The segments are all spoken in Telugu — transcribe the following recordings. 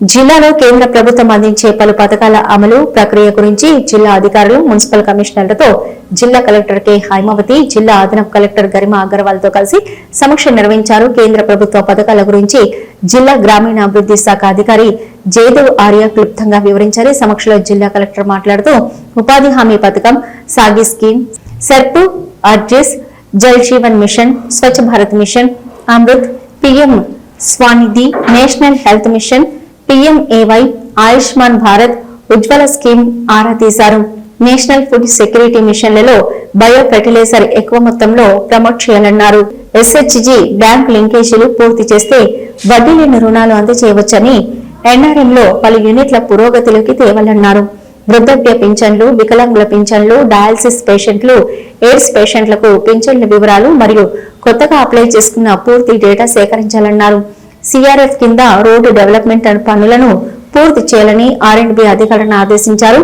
జిల్లాలో కేంద్ర ప్రభుత్వం అందించే పలు పథకాల అమలు ప్రక్రియ గురించి జిల్లా అధికారులు మున్సిపల్ కమిషనర్లతో జిల్లా కలెక్టర్ కె. హైమావతి జిల్లా అదనపు కలెక్టర్ గరిమా అగర్వాల్తో కలిసి సమీక్ష నిర్వహించారు. కేంద్ర ప్రభుత్వ పథకాల గురించి జిల్లా గ్రామీణాభివృద్ధి శాఖ అధికారి జయదేవ్ ఆర్య క్లుప్తంగా వివరించారు. సమక్షలో జిల్లా కలెక్టర్ మాట్లాడుతూ ఉపాధి హామీ పథకం సాగి scheme సెర్పు అర్జిస్ Jal Jeevan mission Swachh Bharat mission Amrit PM Svanidhi national health mission PMAY Ayushman Bharat Ujjwala scheme ఆరా తీశారు. నేషనల్ ఫుడ్ సెక్యూరిటీ మిషన్లలో బయో ఫెర్టిలైజర్ ఎక్కువ మొత్తంలో ప్రమోట్ చేయాలన్నారు. ఎస్హెచ్జి బ్యాంక్ లింకేజీలు పూర్తి చేస్తే వడ్డీ లేని రుణాలు అందజేయవచ్చని ఎన్ఆర్ఎంలో పలు యూనిట్ల పురోగతిలోకి తేవాలన్నారు. వృద్ధాప్య పింఛన్లు వికలాంగుల పింఛన్లు డయాలసిస్ పేషెంట్లు ఎయిడ్స్ పేషెంట్లకు పింఛన్ల వివరాలు మరియు కొత్తగా అప్లై చేసుకున్న పూర్తి డేటా సేకరించాలన్నారు. సిఆర్ఎఫ్ కింద రోడ్డు డెవలప్మెంట్ పనులను పూర్తి చేయాలని ఆర్ అండ్ బి అధికారులను ఆదేశించారు.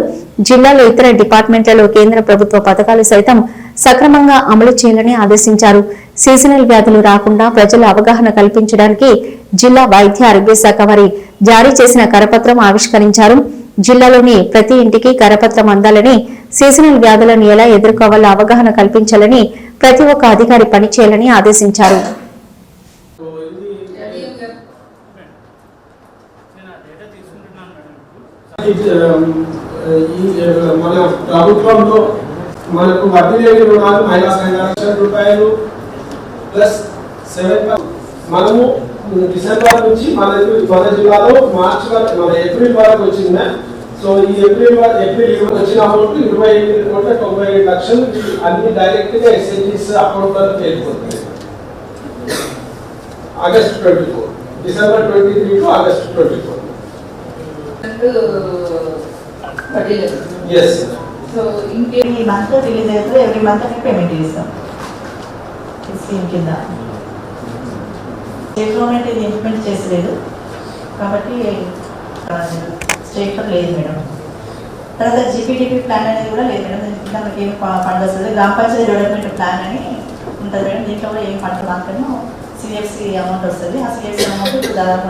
జిల్లాలో ఇతర డిపార్ట్మెంట్లలో కేంద్ర ప్రభుత్వ పథకాలు సైతం సక్రమంగా అమలు చేయాలని ఆదేశించారు. సీజనల్ వ్యాధులు రాకుండా ప్రజల అవగాహన కల్పించడానికి జిల్లా వైద్య ఆరోగ్య శాఖ వారి జారీ చేసిన కరపత్రం ఆవిష్కరించారు. జిల్లాలోని ప్రతి ఇంటికి కరపత్రం అందాలని సీజనల్ వ్యాధులను ఎలా ఎదుర్కోవాలో అవగాహన కల్పించాలని ప్రతి ఒక్క అధికారి పనిచేయాలని ఆదేశించారు సో ఇది నేను ఆ డేటా తీసుకుంటున్నాను మేడం ఇది, ఈ మన ప్రభుత్వంలో మనకు వడ్డీ లేని రుణాలు మైనస్ ఐదు లక్షల రూపాయలు ప్లస్ సెవెన్ మనము డిసెంబర్ నుంచి మన మన జిల్లాలో మార్చ్ వరకు మన ఏప్రిల్ వరకు వచ్చింది. సో ఈ ఏప్రిల్ ఏప్రిల్ వచ్చిన అమౌంట్ ఇరవై ఎనిమిది కోట్ల తొంభై ఏడు లక్షలు అన్ని డైరెక్ట్గా ఎస్ఎన్జీస్ అకౌంట్ వరకు వెళ్ళిపోతుంది August twenty four December twenty three to August twenty four so ఇంకే ఎవ్రీ మంత్ రిలీజ్ అవుతుంది ఎవ్రీ మంత్ అని పేమెంట్ చేస్తాం. ఈ స్కీమ్ కింద. స్టేట్ గవర్నమెంట్ ఇది ఇంప్లిమెంట్ చేసలేదు కాబట్టి స్టేట్లో లేదు మేడం. తర్వాత జీపీటీపీ ప్లాన్ అనేది కూడా లేదు మేడం. మనకి ఏం ఫండ్ వస్తుంది గ్రామ పంచాయతీ డెవలప్మెంట్ ప్లాన్ అని ఉంటుంది మేడం. దీంట్లో కూడా ఏం ఫండ్ మాత్రమే సిఎఫ్సి అమౌంట్ వస్తుంది. ఆ సిఎఫ్సి అమౌంట్ దాదాపు